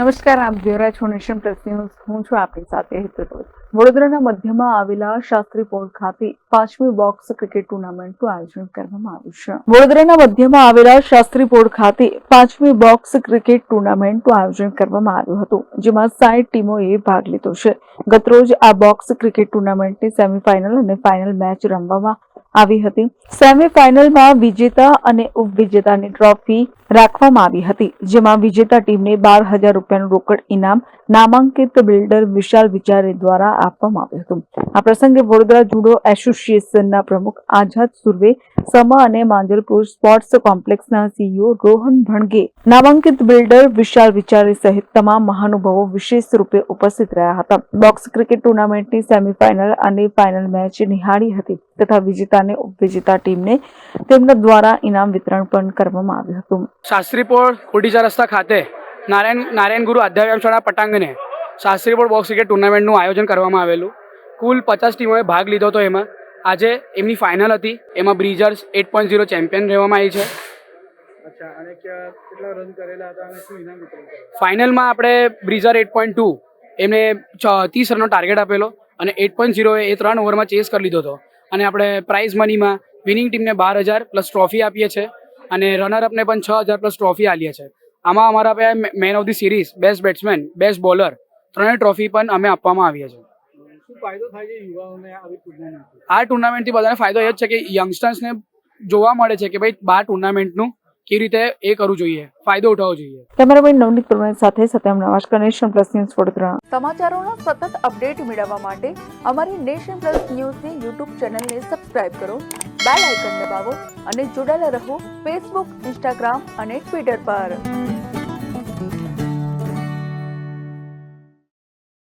નમસ્કાર, આપ જોઈ રહ્યા છો નેશન પ્લસ ન્યૂઝ. હું છું આપની સાથે હેતુ વડોદરાના મધ્યમાં આવેલા શાસ્ત્રી પોર્ટ ખાતે પાંચમી બોક્સ ક્રિકેટ ટુર્નામેન્ટનું આયોજન કરવામાં આવ્યું છે. વડોદરાના મધ્યમાં આવેલા શાસ્ત્રી પોર્ટ ખાતે પાંચમી બોક્સ ક્રિકેટ ટુર્નામેન્ટનું આયોજન કરવામાં આવ્યું હતું, જેમાં સાઠ ટીમોએ ભાગ લીધો છે. ગતરોજ આ બોક્સ ક્રિકેટ ટુર્નામેન્ટની સેમીફાઇનલ અને ફાઇનલ મેચ રમવામાં આવી હતી. સેમીફાઇનલમાં વિજેતા અને ઉપવિજેતાની ટ્રોફી રાખવામાં આવી હતી, જેમાં વિજેતા ટીમને બાર હજાર રૂપિયાનું રોકડ ઇનામ નામાંકિત બિલ્ડર વિશાલ વિચારે દ્વારા આપવામાં આવ્યું હતું. આ પ્રસંગે વડોદરા જુડો એસોસિએશનના પ્રમુખ આઝાદ સુરવે સમા અને માંજલપુર સ્પોર્ટ્સ કોમ્પ્લેક્સના સીઈઓ રોહન ભણગે નામાંકિત બિલ્ડર વિશાલ વિચારી સહિત તમામ મહાનુભાવો વિશેષ રૂપે ઉપસ્થિત રહ્યા હતા. બોક્સ ક્રિકેટ ટુર્નામેન્ટની સેમીફાઇનલ અને ફાઇનલ મેચ નિહાળી હતી તથા વિજેતાને ઉપવિજેતા ટીમને તેમના દ્વારા ઇનામ વિતરણ પણ કરવામાં આવ્યું હતું. શાસ્ત્રીપોળ કોડીચા રસ્તા ખાતે નારાયણ નારાયણ ગુરુ આધ્યાત્મ શાળા પટાંગણે શાસ્ત્રીપોળ બોક્સ ક્રિકેટ ટુર્નામેન્ટનું આયોજન કરવામાં આવેલું. કુલ પચાસ ટીમોએ ભાગ લીધો હતો એમાં આજે એમની ફાઇનલ હતી. એમાં Bridgers eight point zero champion રહેવામાં આવી છે. ફાઇનલમાં આપણે બ્રિઝર એટ પોઈન્ટ ટુ એમને ત્રીસ રનનો ટાર્ગેટ આપેલો અને એટ પોઈન્ટ ઝીરો એ ત્રણ ઓવરમાં ચેસ કરી લીધો હતો. અને આપણે પ્રાઇઝ મનીમાં વિનિંગ ટીમને બાર હજાર પ્લસ ટ્રોફી આપીએ છીએ અને રનરઅપને પણ છ હજાર પ્લસ ટ્રોફી આપીએ છીએ. આમાં અમારા man of the series best batsman best bowler ત્રણેય ટ્રોફી પણ અમે આપવામાં આવીએ છીએ. આ ટુર્નામેન્ટથી બધાને ફાયદો એ જ છે કે યંગસ્ટર્સને જોવા મળે છે કે ભાઈ બાર ટુર્નામેન્ટનું કેવી રીતે એ કરવું જોઈએ ફાયદો ઉઠાવવો જોઈએ. કેમેરામેન નવનીત પરમાર સાથે સત્યમ નવાશ કનેક્શન પ્લસ ન્યૂઝ વડોદરા સમાચારોનો સતત અપડેટ મેળવવા માટે અમારી નેશન પ્લસ ન્યૂઝની યુટ્યુબ ચેનલને સબસ્ક્રાઇબ કરો બેલ આઇકન દબાવો અને જોડાયેલા રહો ફેસબુક ઇન્સ્ટાગ્રામ અને ટ્વિટર પર.